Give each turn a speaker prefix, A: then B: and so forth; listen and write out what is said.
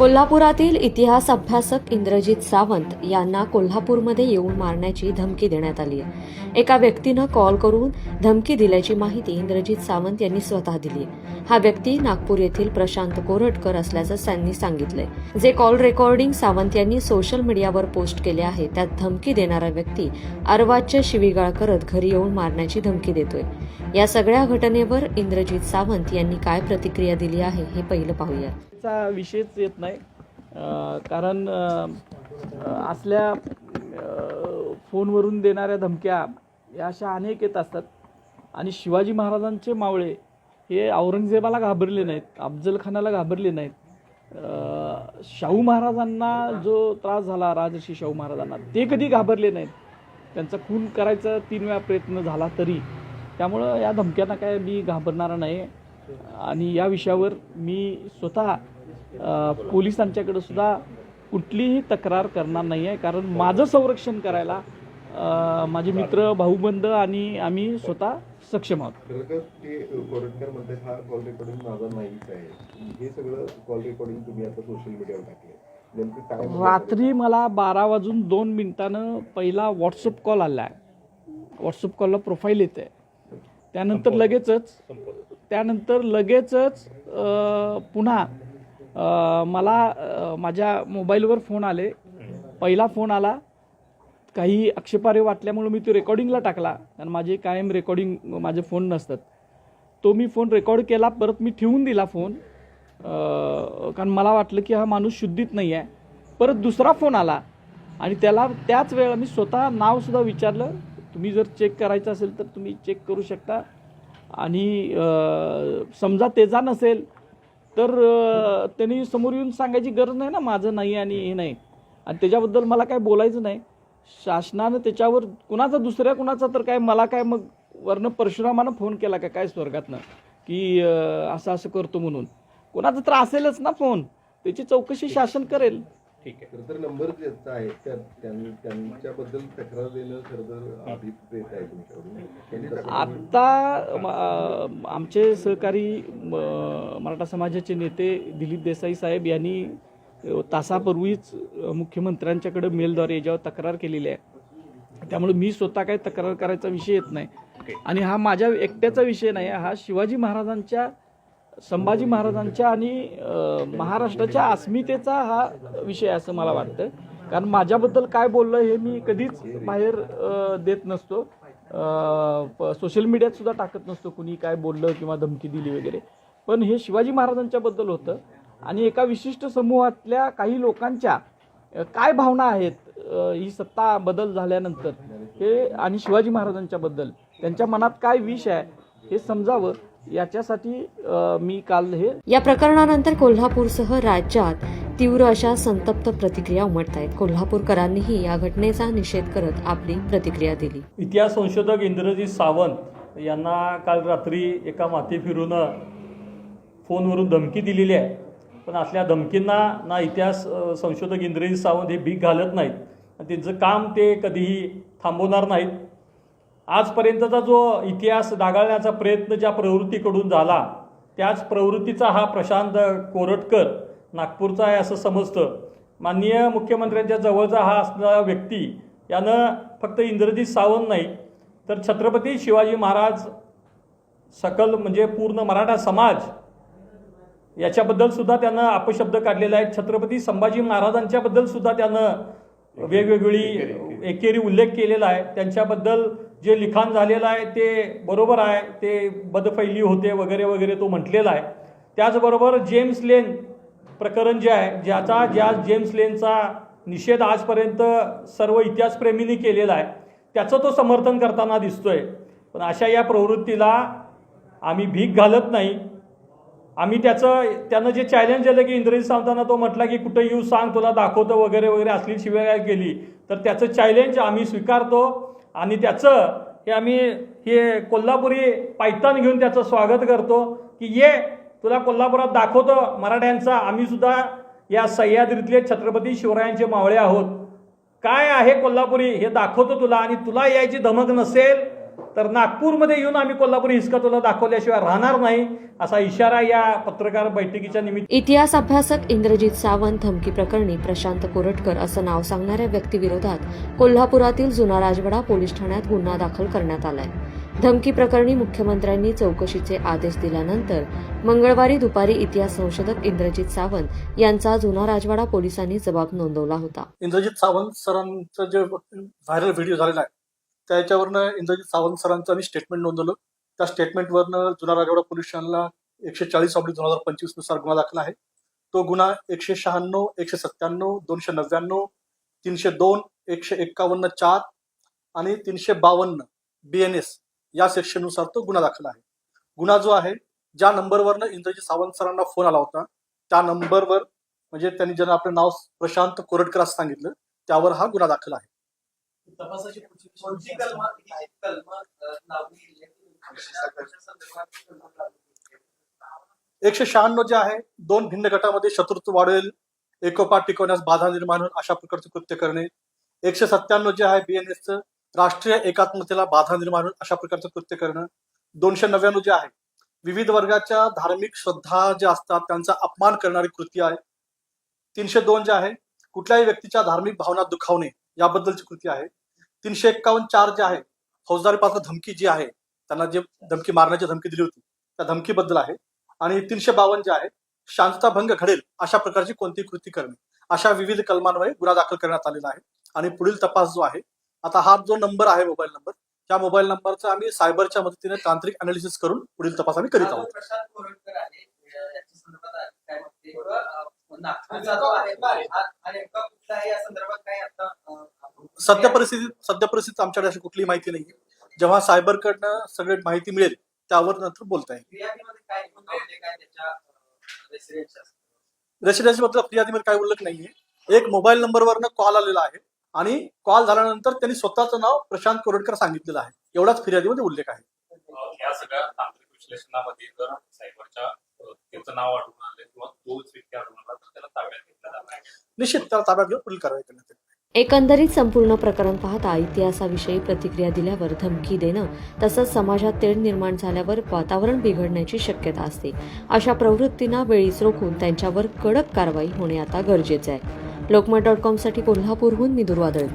A: कोल्हापुरातील इतिहास अभ्यासक इंद्रजित सावंत यांना कोल्हापूरमध्ये येऊन मारण्याची धमकी देण्यात आली आहे. एका व्यक्तीनं कॉल करून धमकी दिल्याची माहिती इंद्रजित सावंत यांनी स्वतः दिली आहे. हा व्यक्ती नागपूर येथील प्रशांत कोरटकर असल्याचं त्यांनी सांगितलंय. जे कॉल रेकॉर्डिंग सावंत यांनी सोशल मीडियावर पोस्ट केले आहे त्यात धमकी देणारा व्यक्ती अर्वाच्य शिवीगाळ करत घरी येऊन मारण्याची धमकी देतोय. या सगळ्या घटनेवर इंद्रजित सावंत यांनी काय प्रतिक्रिया दिली आहे हे पहिलं पाहूया
B: चा विषयच येत नाही. कारण असल्या फोनवरून देणाऱ्या धमक्या या अशा अनेक येत असतात. आणि शिवाजी महाराजांचे मावळे हे औरंगजेबाला घाबरले नाहीत अफजलखानाला घाबरले नाहीत. शाहू महाराजांना जो त्रास झाला राजर्षी शाहू महाराजांना ते कधी घाबरले नाहीत. त्यांचा खून करायचा तीन वेळा प्रयत्न झाला तरी. त्यामुळं या धमक्यांना काय मी घाबरणारा नाही. आणि या विषयावर मी स्वतः पोलिसांच्याकडे सुद्धा कुठलीही तक्रार करणार नाही आहे कारण माझं संरक्षण करायला माझे मित्र भाऊबंद आणि आम्ही स्वतः सक्षम आहोत.
C: खरं तर ते कोरटकरमध्ये हा कॉल रेकॉर्डिंग माझा नाहीच आहे. हे सगळं कॉल रेकॉर्डिंग तुम्ही आता सोशल मीडियावर टाकले नेमकं काय म्हणजे
B: रात्री मला बारा वाजून दोन मिनिटानं पहिला व्हॉट्सअप कॉल आला आहे व्हॉट्सअप कॉलला प्रोफाईल येते त्यानंतर लगेचच त्यानंतर लगेचच पुन्हा मला माझ्या मोबाईलवर फोन आले. पहिला फोन आला. काही आक्षेपार्ह वाटल्यामुळे मी तो रेकॉर्डिंगला टाकला. कारण माझे कायम रेकॉर्डिंग माझे फोन नसतात. तो मी फोन रेकॉर्ड केला परत मी ठेवून दिला फोन. कारण मला वाटलं की हा माणूस शुद्धीत नाही आहे परत दुसरा फोन आला. आणि त्याला त्याच वेळेला मी स्वतः नावसुद्धा विचारलं. तुम्ही जर चेक करायचं असेल तर तुम्ही चेक करू शकता. आणि समजा तेजा नसेल तर त्यांनी समोर येऊन सांगायची गरज नाही ना माझं नाही आणि हे नाही. आणि त्याच्याबद्दल मला काय बोलायचं नाही. शासनानं त्याच्यावर कुणाचा दुसऱ्या कुणाचा तर काय मला काय मग वर्ण परशुरामानं फोन केला का? काय स्वर्गातनं? की असं असं करतो म्हणून. कुणाचा तर असेलच ना फोन त्याची चौकशी शासन करेल.
C: खरं तर नंबर ज्यांचा आहे त्या त्यां- त्यांच्याबद्दल तक्रार देणं खरं तर अभिप्रेत आहे तुमच्याकडून.
B: आता आमचे सहकारी म, मराठा समाजाचे नेते दिलीप देसाई साहेब यांनी तासापूर्वीच मुख्यमंत्र्यांच्याकडे मेलद्वारे याच्यावर तक्रार केलेली आहे. त्यामुळे मी स्वतः काही तक्रार करायचा विषय येत नाही. आणि हा माझ्या एकट्याचा विषय नाही हा शिवाजी महाराजांच्या संभाजी महाराजांच्या आणि महाराष्ट्राच्या अस्मितेचा हा विषय असं मला वाटतं. कारण माझ्याबद्दल काय बोललं हे मी कधीच बाहेर देत नसतो. सोशल मीडियात सुद्धा टाकत नसतो कुणी काय बोललं किंवा धमकी दिली वगैरे. पण हे शिवाजी महाराजांच्याबद्दल होतं. आणि एका विशिष्ट समूहातल्या काही लोकांच्या काय भावना आहेत ही सत्ता बदल झाल्यानंतर हे आणि शिवाजी महाराजांच्याबद्दल त्यांच्या मनात काय विष आहे हे समजावं. याच्यासाठी मी काल हे
A: या प्रकरणानंतर कोल्हापूरसह राज्यात तीव्र अशा संतप्त प्रतिक्रिया उमटत आहेत कोल्हापूरकरांनीही या घटनेचा निषेध करत आपली प्रतिक्रिया दिली.
D: इतिहास संशोधक इंद्रजित सावंत यांना काल रात्री एका माती फिरून फोनवरून धमकी दिलेली आहे. पण असल्या धमकींना ना इतिहास संशोधक इंद्रजित सावंत हे भीक घालत नाहीत. आणि त्यांचं काम ते कधीही थांबवणार नाहीत. आजपर्यंतचा जो इतिहास डागाळण्याचा प्रयत्न ज्या प्रवृत्तीकडून झाला त्याच प्रवृत्तीचा हा प्रशांत कोरटकर नागपूरचा आहे असं समजतं. माननीय मुख्यमंत्र्यांच्या जवळचा हा असणारा व्यक्ती यानं फक्त इंद्रजित सावंत नाही तर छत्रपती शिवाजी महाराज सकल म्हणजे पूर्ण मराठा समाज याच्याबद्दल सुद्धा त्यानं अपशब्द काढलेला आहे. छत्रपती संभाजी महाराजांच्याबद्दल सुद्धा त्यानं वेगवेगळी एकेरी उल्लेख केलेला आहे. त्यांच्याबद्दल जे लिखाण झालेलं आहे ते बरोबर आहे ते बदफैली होते वगैरे वगैरे तो म्हटलेला आहे. त्याचबरोबर जेम्स लेन प्रकरण जे आहे ज्याचा ज्या जेम्स लेनचा निषेध आजपर्यंत सर्व इतिहासप्रेमींनी केलेला आहे त्याचं तो समर्थन करताना दिसतोय. पण अशा या प्रवृत्तीला आम्ही भीक घालत नाही. आम्ही त्याचं त्यानं जे चॅलेंज दिलं की इंद्रजित सावंतांना तो म्हटला की कुठं येऊ सांग तुला दाखवतो वगैरे वगैरे असली शिवाय केली तर त्याचं चॅलेंज आम्ही स्वीकारतो. आणि त्याचं हे आम्ही हे कोल्हापुरी पायतान घेऊन त्याचं स्वागत करतो की ये तुला कोल्हापुरात दाखवतो मराठ्यांचा. आम्ही सुद्धा या सह्याद्रीतले छत्रपती शिवरायांचे मावळे आहोत. काय आहे कोल्हापुरी? हे दाखवतो तुला आणि तुला यायची धमक नसेल तर नागपूरमध्ये येऊन आम्ही कोल्हापूर हिसका तुला दाखवल्याशिवाय राहणार नाही असा इशारा या पत्रकार बैठकीच्या निमित्त
A: इतिहास अभ्यासक इंद्रजित सावंत धमकी प्रकरणी प्रशांत कोरटकर असं नाव सांगणाऱ्या व्यक्तीविरोधात कोल्हापुरातील जुना राजवाडा पोलीस ठाण्यात गुन्हा दाखल करण्यात आलाय. धमकी प्रकरणी मुख्यमंत्र्यांनी चौकशीचे आदेश दिल्यानंतर मंगळवारी दुपारी इतिहास संशोधक इंद्रजित सावंत यांचा जुना राजवाडा पोलिसांनी जबाब नोंदवला होता.
E: इंद्रजित सावंत सरांचं जे व्हायरल व्हिडिओ झालेला आहे त्याच्यावरनं इंद्रजित सावंत सरांचं आम्ही स्टेटमेंट नोंदवलं. त्या स्टेटमेंटवरनं जुना राजवाडा पोलीस स्टेशनला एकशे चाळीस ऑब्लिक दोन हजार पंचवीसनुसार गुन्हा दाखल आहे. तो गुन्हा एकशे शहाण्णव एकशे सत्त्याण्णव दोनशे नव्याण्णव तीनशे दोन एकशे एक्कावन्न चार आणि तीनशे बावन्न बी एन एस या सेक्शननुसार तो गुन्हा दाखल आहे. गुन्हा जो आहे ज्या नंबरवरनं इंद्रजित सावंत सरांना फोन आला होता त्या नंबरवर म्हणजे त्यांनी ज्यांना आपलं नाव प्रशांत कोरटकर असं सांगितलं त्यावर हा गुन्हा दाखल आहे.
F: तपासाची कोणती कलम आहेत कलम लावली
E: एकशे शहाण्णव जे आहे दोन भिन्न गटामध्ये शत्रुत्व वाढवेल एकोपा टिकवण्यास बाधा निर्माण होईल अशा प्रकारचे कृत्य करणे. एकशे सत्त्याण्णव जे आहे बीएनएसचं राष्ट्रीय एकात्मतेला बाधा निर्माण होईल अशा प्रकारचं कृत्य करणं. दोनशे नव्याण्णव जे आहे विविध वर्गाच्या धार्मिक श्रद्धा ज्या असतात त्यांचा अपमान करणारी कृती आहे. तीनशे दोन जे आहे कुठल्याही व्यक्तीच्या धार्मिक भावना दुखावणे. याबद्दलची कृती आहे. तीनशे एक्कावन्न चार जे आहे फौजदारी पात्र धमकी जी आहे त्यांना जे धमकी मारण्याची धमकी दिली होती त्या धमकीबद्दल आहे. आणि तीनशे बावन्न जे आहे शांतता भंग घडेल अशा प्रकारची कोणती कृती करणे. अशा विविध कलमांवर गुन्हा दाखल करण्यात आलेला आहे. आणि पुढील तपास जो आहे आता हा जो नंबर आहे मोबाईल नंबर त्या मोबाईल नंबरचा आम्ही सायबरच्या मदतीने तांत्रिक अनालिसिस करून पुढील तपास आम्ही करीत आहोत.
F: प्रशांत कोरटकर आहे.
E: सध्या परिस्थितीत सध्या परिस्थितीत आमच्याकडे अशी कुठलीही माहिती नाही जेव्हा सायबरकडनं सगळी माहिती मिळेल त्यावर नंतर बोलता येईल.
F: काय काय
E: रेसिडेन्सी बद्दल फिर्यादीमध्ये काही उल्लेख नाहीये. एक मोबाईल नंबरवरनं कॉल आलेला आहे आणि कॉल झाल्यानंतर त्यांनी स्वतःचं नाव प्रशांत कोरटकर सांगितलेलं आहे. एवढाच फिर्यादीमध्ये उल्लेख आहे.
G: अ, या सगळ्या तांत्रिक विश्लेषणामध्ये जर सायबरच्या अ, त्याचं नाव आढळून आलं किंवा तोच व्यक्ती आढळून आला तर त्याला ताब्यात घेतला
E: निश्चित त्याला ताब्यात घेऊन पुढील कारवाई करण्यात
A: एकंदरीत संपूर्ण प्रकरण पाहता इतिहासाविषयी प्रतिक्रिया दिल्यावर धमकी देणं तसंच समाजात तेढ निर्माण झाल्यावर वातावरण बिघडण्याची शक्यता असते. अशा प्रवृत्तींना वेळीच रोखून त्यांच्यावर कडक कारवाई होणे आता गरजेचे आहे. लोकमत डॉट कॉमसाठी कोल्हापूरहून मी दुर्वादळ